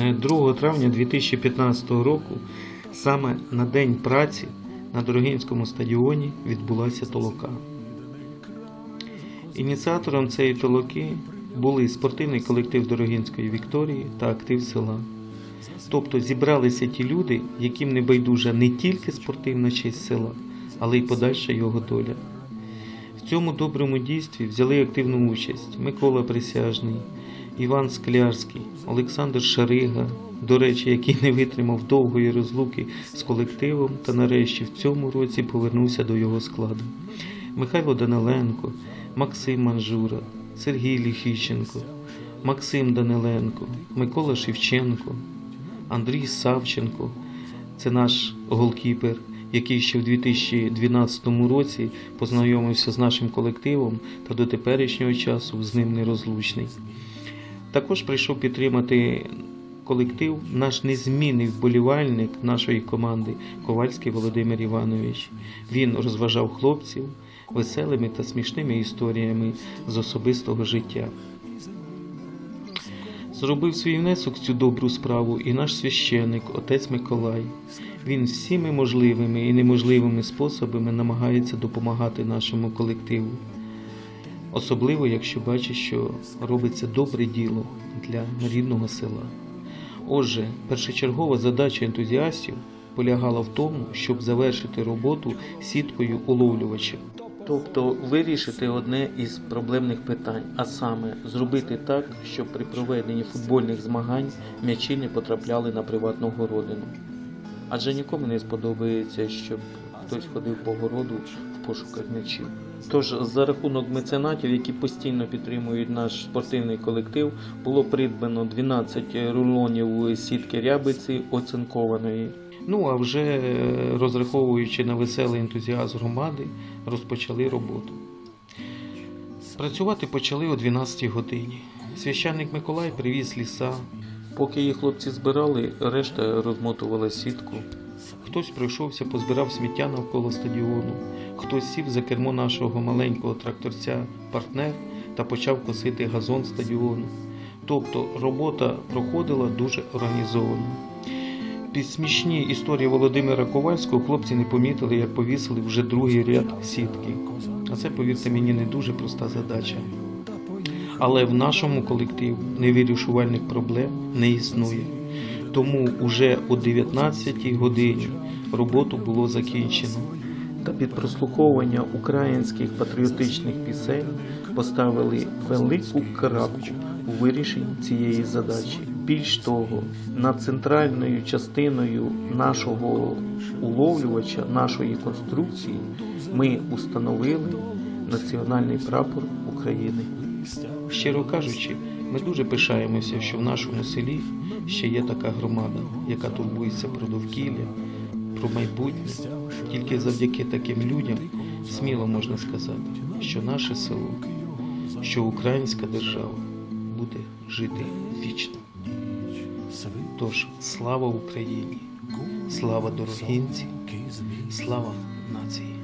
2 травня 2015 року, саме на День праці на Дорогинському стадіоні відбулася толока. Ініціатором цієї толоки були спортивний колектив Дорогинської Вікторії та актив села. Тобто зібралися ті люди, яким не байдужа не тільки спортивна честь села, але й подальша його доля. В цьому доброму дійстві взяли активну участь Микола Присяжний, Іван Склярський, Олександр Шарига, до речі, який не витримав довгої розлуки з колективом та нарешті в цьому році повернувся до його складу. Михайло Даниленко, Максим Манжура, Сергій Ліхіченко, Максим Даниленко, Микола Шевченко, Андрій Савченко. Це наш голкіпер, який ще в 2012 році познайомився з нашим колективом та до теперішнього часу з ним нерозлучний. Також прийшов підтримати колектив наш незмінний вболівальник нашої команди Ковальський Володимир Іванович. Він розважав хлопців веселими та смішними історіями з особистого життя. Зробив свій внесок в цю добру справу і наш священик, отець Миколай. Він всіми можливими і неможливими способами намагається допомагати нашому колективу. Особливо, якщо бачить, що робиться добре діло для рідного села. Отже, першочергова задача ентузіастів полягала в тому, щоб завершити роботу сіткою уловлювача. Тобто вирішити одне із проблемних питань, а саме зробити так, щоб при проведенні футбольних змагань м'ячі не потрапляли на приватну городину. Адже нікому не сподобається, щоб хтось ходив по городу пошуках м'ячів. Тож за рахунок меценатів, які постійно підтримують наш спортивний колектив, було придбано 12 рулонів сітки рябиці оцинкованої. Ну а вже е, розраховуючи на веселий ентузіазм громади, розпочали роботу. Працювати почали о 12 годині. Священник Миколай привіз ліса. Поки їх хлопці збирали, решта розмотувала сітку. Хтось пройшовся, позбирав сміття навколо стадіону, хтось сів за кермо нашого маленького тракторця партнер та почав косити газон стадіону. Тобто робота проходила дуже організовано. Під смішні історії Володимира Ковальського хлопці не помітили, як повісили вже другий ряд сітки. А це, повірте мені, не дуже проста задача. Але в нашому колективі невирішувальних проблем не існує. Тому уже о 19-й годині роботу було закінчено. Та під прослуховування українських патріотичних пісень поставили велику крапку у вирішенні цієї задачі. Більш того, над центральною частиною нашого уловлювача, нашої конструкції, ми установили національний прапор України. Щиро кажучи, ми дуже пишаємося, що в нашому селі ще є така громада, яка турбується про довкілля, про майбутнє. Тільки завдяки таким людям сміло можна сказати, що наше село, що українська держава буде жити вічно. Тож слава Україні, слава дорогинці, слава нації.